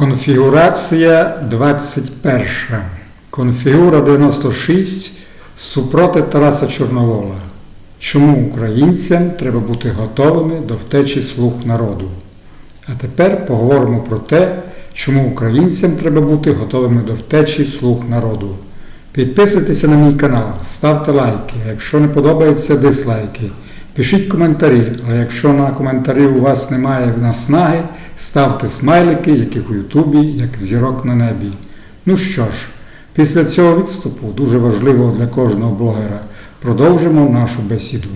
Конфігурація 21. Конфігура 96 супроти Тараса Чорновола. Чому українцям треба бути готовими до втечі слуг народу? А тепер поговоримо про те, чому українцям треба бути готовими до втечі слуг народу. Підписуйтеся на мій канал, ставте лайки, якщо не подобаються дизлайки. Пишіть коментарі, але якщо на коментарі у вас немає наснаги, ставте смайлики, як у Ютубі, як зірок на небі. Ну що ж, після цього відступу, дуже важливого для кожного блогера, продовжимо нашу бесіду.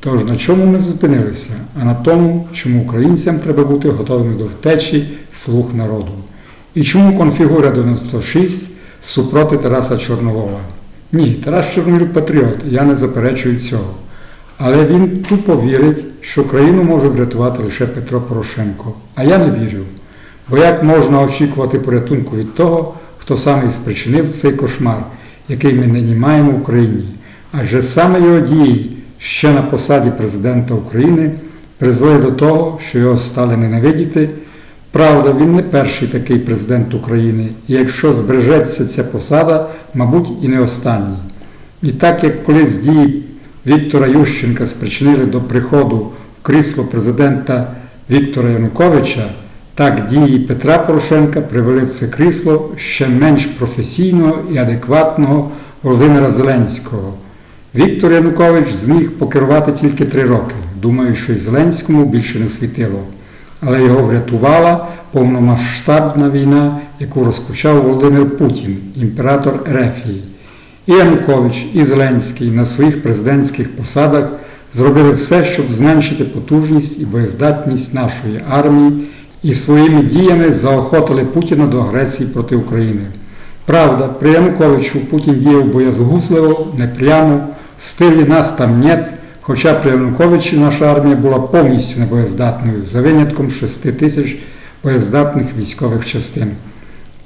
Тож на чому ми зупинилися? А на тому, чому українцям треба бути готовими до втечі слуг народу. І чому конфігура 96 супроти Тараса Чорновола? Ні, Тарас Чорновіл патріот, я не заперечую цього. Але він тупо вірить, що країну може врятувати лише Петро Порошенко. А я не вірю. Бо як можна очікувати порятунку від того, хто саме і спричинив цей кошмар, який ми нині маємо в Україні? Адже саме його дії ще на посаді президента України призвели до того, що його стали ненавидіти. Правда, він не перший такий президент України, і якщо збережеться ця посада, мабуть, і не останній. І так як колись дії Віктора Ющенка спричинили до приходу в крісло президента Віктора Януковича, так дії Петра Порошенка привели в це крісло ще менш професійного і адекватного Володимира Зеленського. Віктор Янукович зміг покерувати тільки три роки. Думаю, що і Зеленському більше не світило. Але його врятувала повномасштабна війна, яку розпочав Володимир Путін, імператор Ерефії. І Янукович, і Зеленський на своїх президентських посадах зробили все, щоб зменшити потужність і боєздатність нашої армії і своїми діями заохотили Путіна до агресії проти України. Правда, при Януковичу Путін діяв боязгузливо, непрямо, в стилі нас там нет, хоча при Януковичі наша армія була повністю небоєздатною, за винятком 6 тисяч боєздатних військових частин.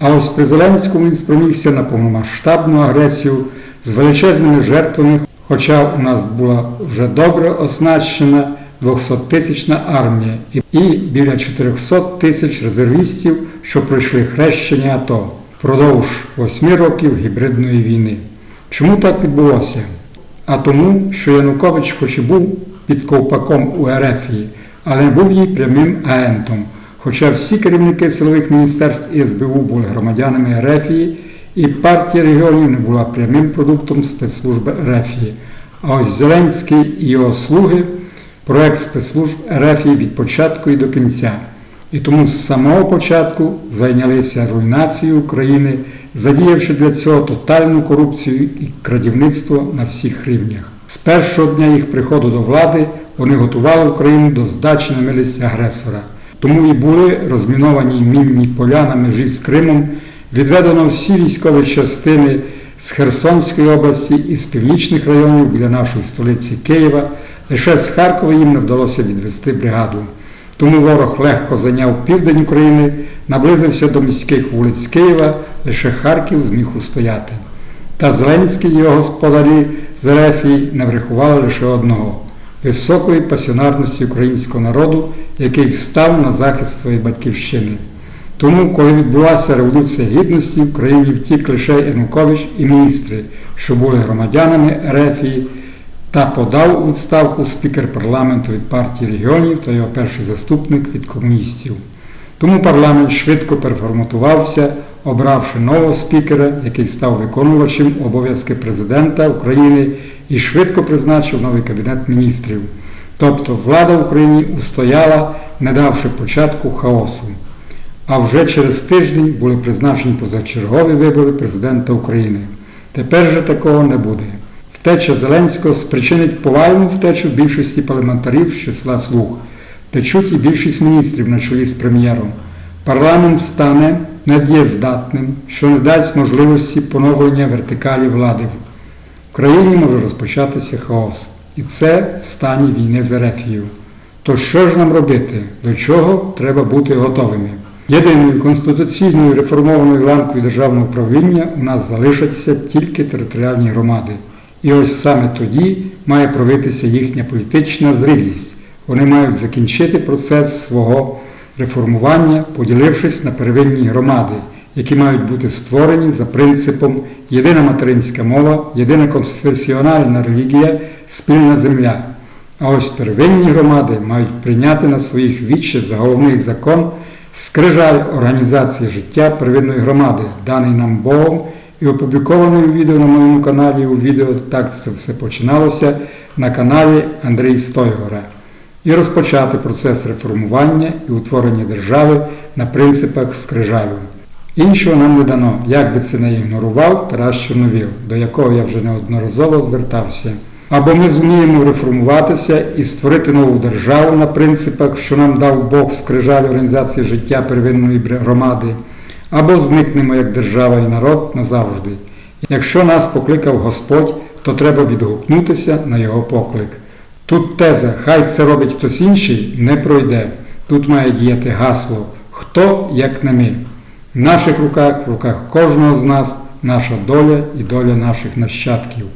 А ось при Зеленському він спромігся на повномасштабну агресію з величезними жертвами, хоча у нас була вже добре оснащена 200-тисячна армія і біля 400 тисяч резервістів, що пройшли хрещення АТО впродовж 8 років гібридної війни. Чому так відбулося? А тому, що Янукович хоч і був під ковпаком у Ерефії, але був її прямим агентом. Хоча всі керівники силових міністерств і СБУ були громадянами Ерефії, і партія регіонів не була прямим продуктом спецслужби Ерефії. А ось Зеленський і його слуги проект спецслужб Ерефії від початку і до кінця. І тому з самого початку зайнялися руйнацією України, задіявши для цього тотальну корупцію і крадівництво на всіх рівнях. З першого дня їх приходу до влади вони готували Україну до здачі на милість агресора. Тому і були розміновані мінні поля на межі з Кримом, відведено всі військові частини з Херсонської області і з північних районів біля нашої столиці Києва. Лише з Харкова їм не вдалося відвести бригаду. Тому ворог легко зайняв південь України, наблизився до міських вулиць Києва, лише Харків зміг устояти. Та Зеленський і його господарі з Ерефії не врахували лише одного високої пасіонарності українського народу, який встав на захист своєї батьківщини. Тому, коли відбулася Революція Гідності, в країні втік лише Янукович і міністри, що були громадянами Ерефії, та подав у відставку спікер парламенту від партії регіонів та його перший заступник від комуністів. Тому парламент швидко переформатувався, обравши нового спікера, який став виконувачем обов'язки президента України і швидко призначив новий кабінет міністрів. Тобто влада в Україні устояла, не давши початку хаосу. А вже через тиждень були призначені позачергові вибори президента України. Тепер же такого не буде. Втеча Зеленського спричинить повальну втечу більшості парламентарів з числа слуг. Течуть і більшість міністрів на чолі з прем'єром. Парламент стане недієздатним, що не дасть можливості поновлення вертикалі влади. В країні може розпочатися хаос. І це в стані війни з Ерефією. То що ж нам робити? До чого треба бути готовими? Єдиною конституційною реформованою ланкою державного управління у нас залишаться тільки територіальні громади. І ось саме тоді має проявитися їхня політична зрілість. Вони мають закінчити процес свого реформування, поділившись на первинні громади, які мають бути створені за принципом єдина материнська мова, єдина конфесіональна релігія, спільна земля. А ось первинні громади мають прийняти на своїх віче за головний закон скрижаль організації життя первинної громади, даний нам Богом і опублікований у відео на моєму каналі у відео так це все починалося на каналі Андрій Стойгора. І розпочати процес реформування і утворення держави на принципах скрижалю. Іншого нам не дано, як би це не ігнорував Тарас Чорновіл, до якого я вже неодноразово звертався. Або ми зуміємо реформуватися і створити нову державу на принципах, що нам дав Бог в скрижалі організації життя первинної громади, або зникнемо як держава і народ назавжди. Якщо нас покликав Господь, то треба відгукнутися на його поклик. Тут теза, хай це робить хтось інший, не пройде. Тут має діяти гасло Хто як не ми. В наших руках, в руках кожного з нас, наша доля і доля наших нащадків.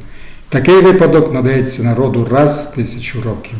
Такий випадок надається народу раз в тисячу років.